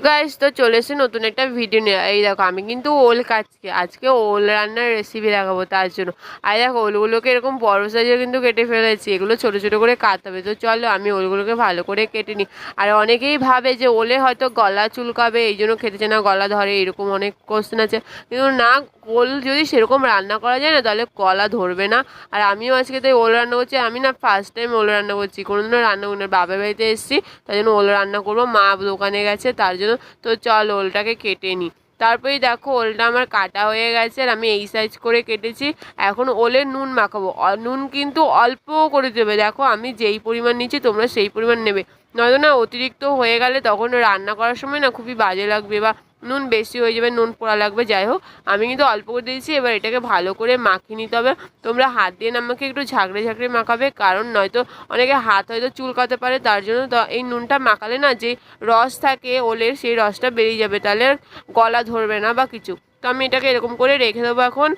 Guys তো চলে এসে নতুন একটা ভিডিও নিয়ে এই দেখো, আমি কিন্তু ওল কাটছি। আজকে ওল রান্নার রেসিপি দেখাবো তার জন্য। আর দেখো, ওলগুলোকে এরকম বড় সাইজে কিন্তু কেটে ফেলেছি। এগুলো ছোটো ছোটো করে কাটতে হবে। তো চলো, আমি ওলগুলোকে ভালো করে কেটে নিই। আর অনেকেই ভাবে যে ওলে হয়তো গলা চুলকাবে, এই জন্য খেতেছে না, গলা ধরে, এরকম অনেক কোশ্চেন আছে। কিন্তু না, ওল যদি সেরকম রান্না করা যায় না, তাহলে গলা ধরবে না। আর আমিও আজকে তাই ওল রান্না করছি। আমি না ফার্স্ট টাইম ওল রান্না করছি। কোনোদিনও রান্না করি না বাবার বাড়িতে এসেছি, তাই জন্য ওল রান্না করব। মা দোকানে গেছে, তার জন্য তো চল ওলটাকে কেটে নিই তারপরেই দেখো ওলটা আমার কাটা হয়ে গেছে আর আমি এই সাইজ করে কেটেছি। এখন ওলে নুন মাখাবো। নুন কিন্তু অল্প করে দেবে। দেখো আমি যেই পরিমাণ নিচ্ছি তোমরা সেই পরিমাণ নেবে। নয়তো না অতিরিক্ত হয়ে গেলে তখন রান্না করার সময় না খুবই বাজে লাগবে বা নুন বেশি হয়ে যাবে, নুন পোড়া লাগবে, যাই হোক। আমি কিন্তু অল্প করে দিয়েছি, এবার এটাকে ভালো করে মাখিয়ে নিতে হবে। তোমরা হাত দিয়ে আমাকে একটু ঝাঁকড়ে ঝাঁকড়ে মাখাবে, কারণ নয়তো অনেকে হাত হয়তো চুলকাতে পারে, তার জন্য এই নুনটা মাখালে না যে রস থাকে, ওলের সেই রসটা বেরিয়ে যাবে, তাহলে গলা ধরবে না বা কিছু। তো আমি এটাকে এরকম করে রেখে দেবো এখন।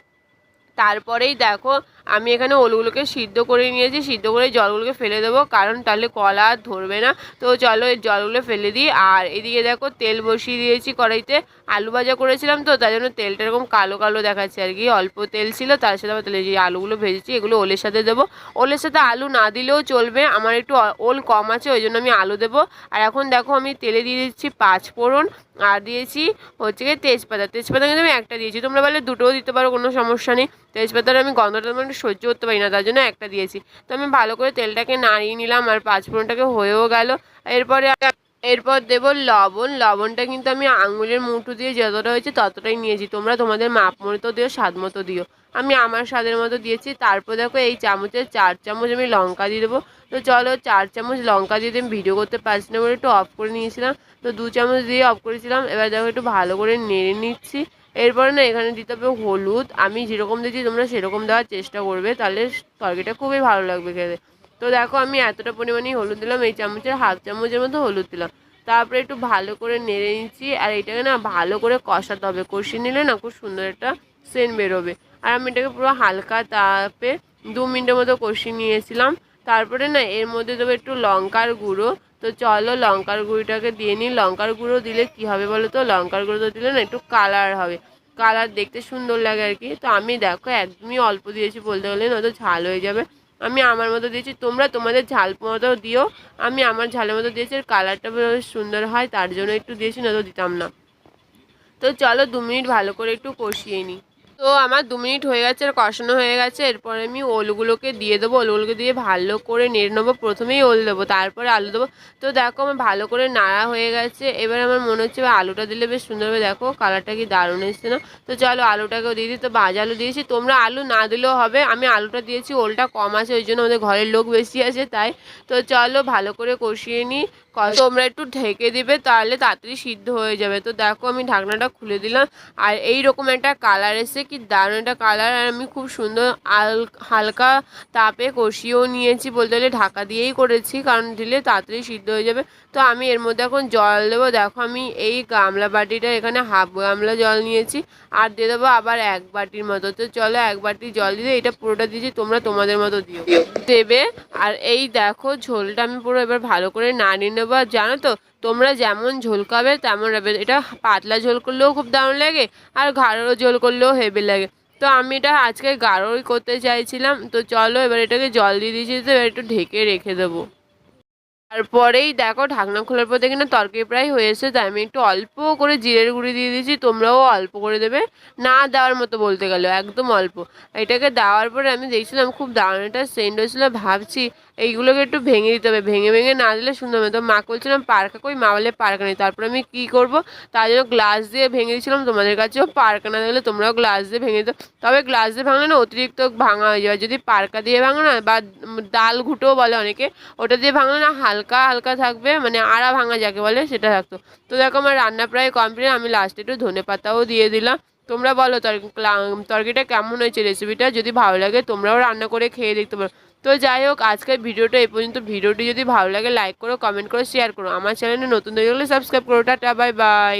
তারপরেই দেখো আমি এখানে ওলগুলোকে সিদ্ধ করে নিয়েছি, সিদ্ধ করে জলগুলোকে ফেলে দেবো, কারণ তাহলে কলা আর ধরবে না। তো চলো এই জলগুলো ফেলে দিই। আর এদিকে দেখো তেল বসিয়ে দিয়েছি কড়াইতে। আলু ভাজা করেছিলাম তো তাই জন্য তেলটা এরকম কালো কালো দেখাচ্ছে আর কি। অল্প তেল ছিল, তার সাথে আবার তেলে আলুগুলো ভেজেছি, এগুলো ওলের সাথে দেবো। ওলের সাথে আলু না দিলেও চলবে, আমার একটু ওল কম আছে, ওই জন্য আমি আলু দেবো। আর এখন দেখো আমি তেলে দিয়ে দিচ্ছি পাঁচ ফোড়ন, আর দিয়েছি হচ্ছে গিয়ে তেজপাতা। তেজপাতা কিন্তু আমি একটা দিয়েছি, তোমরা বলে দুটোও দিতে পারো, কোনো সমস্যা নেই। তেজপাতার আমি গন্ধটা মানে সহ্য করতে পারি না, তার জন্য একটা দিয়েছি। তো আমি ভালো করে তেলটাকে নাড়িয়ে নিলাম আর পাঁচ ফোড়নটাকে হয়েও গেল। এরপরে এরপর দেবো লবণ। লবণটা কিন্তু আমি আঙুলের মুঠো দিয়ে যতটা হয়েছে ততটাই নিয়েছি। তোমরা তোমাদের মাপ মতো দিও, স্বাদ মতো দিও। আমি আমার স্বাদের মতো দিয়েছি। তারপর দেখো এই চামচের চার চামচ আমি লঙ্কা দিয়ে দেবো। তো চলো চার চামচ লঙ্কা দিয়ে আমি ভিডিও করতে পারছি না বলে একটু অফ করে নিয়েছিলাম। তো দু চামচ দিয়ে অফ করেছিলাম। এবার দেখো একটু ভালো করে নেড়ে নিচ্ছি। এরপরে না এখানে দিতে হবে হলুদ। আমি যেরকম দিয়েছি তোমরা সেরকম দেওয়ার চেষ্টা করবে, তাহলে তরকারিটা খুবই ভালো লাগবে খেতে। তো দেখো আমি এতটা পরিমাণেই হলুদ দিলাম, এই চামচের হাফ চামচের মতো হলুদ দিলাম। তারপরে একটু ভালো করে নেড়ে নিচ্ছি, আর এটাকে না ভালো করে কষাতে হবে। কষিয়ে নিলে না খুব সুন্দর একটা সেন্ট বেরোবে। আর আমি এটাকে পুরো হালকা তাপে দু মিনিটের মতো কষিয়ে নিয়েছিলাম। তারপরে না এর মধ্যে দেবো একটু লঙ্কার গুঁড়ো তো চলো লঙ্কার গুঁড়োটাকে দিয়ে নিই। লঙ্কার গুঁড়ো দিলে কি হবে বলো তো? লঙ্কার গুঁড়ো দিলে না একটু কালার হবে। কালার দেখতে সুন্দর লাগে আর কি। তো আমি দেখো একদমই অল্প দিয়েছি বলতে গেলে, নয়তো ঝাল হয়ে যাবে। আমি আমার মতো দিয়েছি। তোমরা তোমাদের ঝাল মতো দিও। আমি আমার ঝালের মতো দিয়েছি। আর কালারটা বেশ সুন্দর হয়, তার জন্য একটু দিয়েছি, নয়তো দিতাম না। তো চলো দু মিনিট ভালো করে একটু কষিয়ে নিই। তো আমার দু মিনিট হয়ে গেছে, আর কষানো হয়ে গেছে। এরপরে আমি ওলগুলোকে দিয়ে দেবো, ওলগুলোকে দিয়ে ভালো করে নেড়ে নেব। প্রথমেই ওল দেবো, তারপরে আলু দেবো। তো দেখো আমার ভালো করে নাড়া হয়ে গেছে। এবার আমার মনে হচ্ছে আলুটা দিলে বেশ সুন্দর হবে। দেখো কালারটা কি দারুণ এসছে না? তো চলো আলুটাকেও দিয়ে দিই। তো ভাজা আলু দিয়েছি। তোমরা আলু না দিলেও হবে। আমি আলুটা দিয়েছি, ওলটা কম আছে, ওই জন্য আমাদের ঘরের লোক বেশি আছে, তাই। তো চলো ভালো করে কষিয়ে নিই। তোমরা একটু ঢেকে দিবে, তাহলে তাড়াতাড়ি সিদ্ধ হয়ে যাবে। তো দেখো আমি ঢাকনাটা খুলে দিলাম। আর এই রকম একটা কালার এসে কি দারুণ একটা কালার আর আমি খুব সুন্দর আল, হালকা তাপে কষিয়েও নিয়েছি বলতে গেলে, ঢাকা দিয়েই করেছি, কারণ দিলে তাড়াতাড়ি সিদ্ধ হয়ে যাবে। তো আমি এর মধ্যে এখন জল দেবো। দেখো আমি এই গামলা বাটিটা এখানে হাফ গামলা জল নিয়েছি, আর দিয়ে দেবো আবার এক বাটির মতো। তো চলো এক বাটি জল দিয়ে এটা পুরোটা দিয়েছি, তোমরা তোমাদের মতো দিও। দেবে, আর এই দেখো ঝোলটা আমি পুরো এবার ভালো করে নাড়িয়ে নেব। আর জানো তো তোমরা যেমন ঝোল খাবে, তেমন এটা পাতলা ঝোল করলেও খুব দারুণ লাগে, আর গাঢ় ঝোল করলেও হেভি লাগে। তো আমি এটা আজকে গাঢ়ই করতে চাইছিলাম, তো চলো এবার এটাকে জল দিয়ে দিয়েছি, তো এবার একটু ঢেকে রেখে দেবো। তারপরেই দেখো, ঢাকনা খোলার পর দেখি না তরকারি প্রায় হয়েছে তাই আমি একটু অল্প করে জিরের গুঁড়ি দিয়ে দিয়েছি, তোমরাও অল্প করে দেবে। না দেওয়ার মতো বলতে গেলে, একদম অল্প। এটাকে দেওয়ার পরে আমি দেখছিলাম খুব দারুণ একটা সেন্ট হয়েছিল, ভাবছি এইগুলোকে একটু ভেঙে দিতে হবে। ভেঙে ভেঙে না দিলে সুন্দর হবে। তো মা বলছিলাম, পার্কা কই? মা বলে পার্কা নেই। তারপরে আমি কী করব? তার জন্য গ্লাস দিয়ে ভেঙে দিয়েছিলাম। তোমাদের কাছেও পার্কা না দিলে তোমরাও গ্লাস দিয়ে ভেঙে দিও তবে গ্লাস দিয়ে ভাঙলে না অতিরিক্ত ভাঙা হয়ে যাবে। যদি পার্কা দিয়ে ভাঙো না, বা ডাল ঘুটোও বলে অনেকে, ওটা দিয়ে ভাঙলে না হালকা হালকা থাকবে মানে আড়া ভাঙা যাকে বলে সেটা থাকতো। তো দেখো, আমার রান্না প্রায় কমপ্লিট আমি লাস্টে একটু ধনে পাতাও দিয়ে দিলাম। তোমরা বলো তরকারিটা কেমন হয়েছে রেসিপিটা যদি ভালো লাগে, তোমরাও রান্না করে খেয়ে দেখতে পারো। তো যাই হোক, আজকের ভিডিওটা এই পর্যন্ত। ভিডিওটি যদি ভালো লাগে লাইক করো কমেন্ট করো শেয়ার করো। আমার চ্যানেলে নতুন গেলে সাবস্ক্রাইব করো। Tata bye bye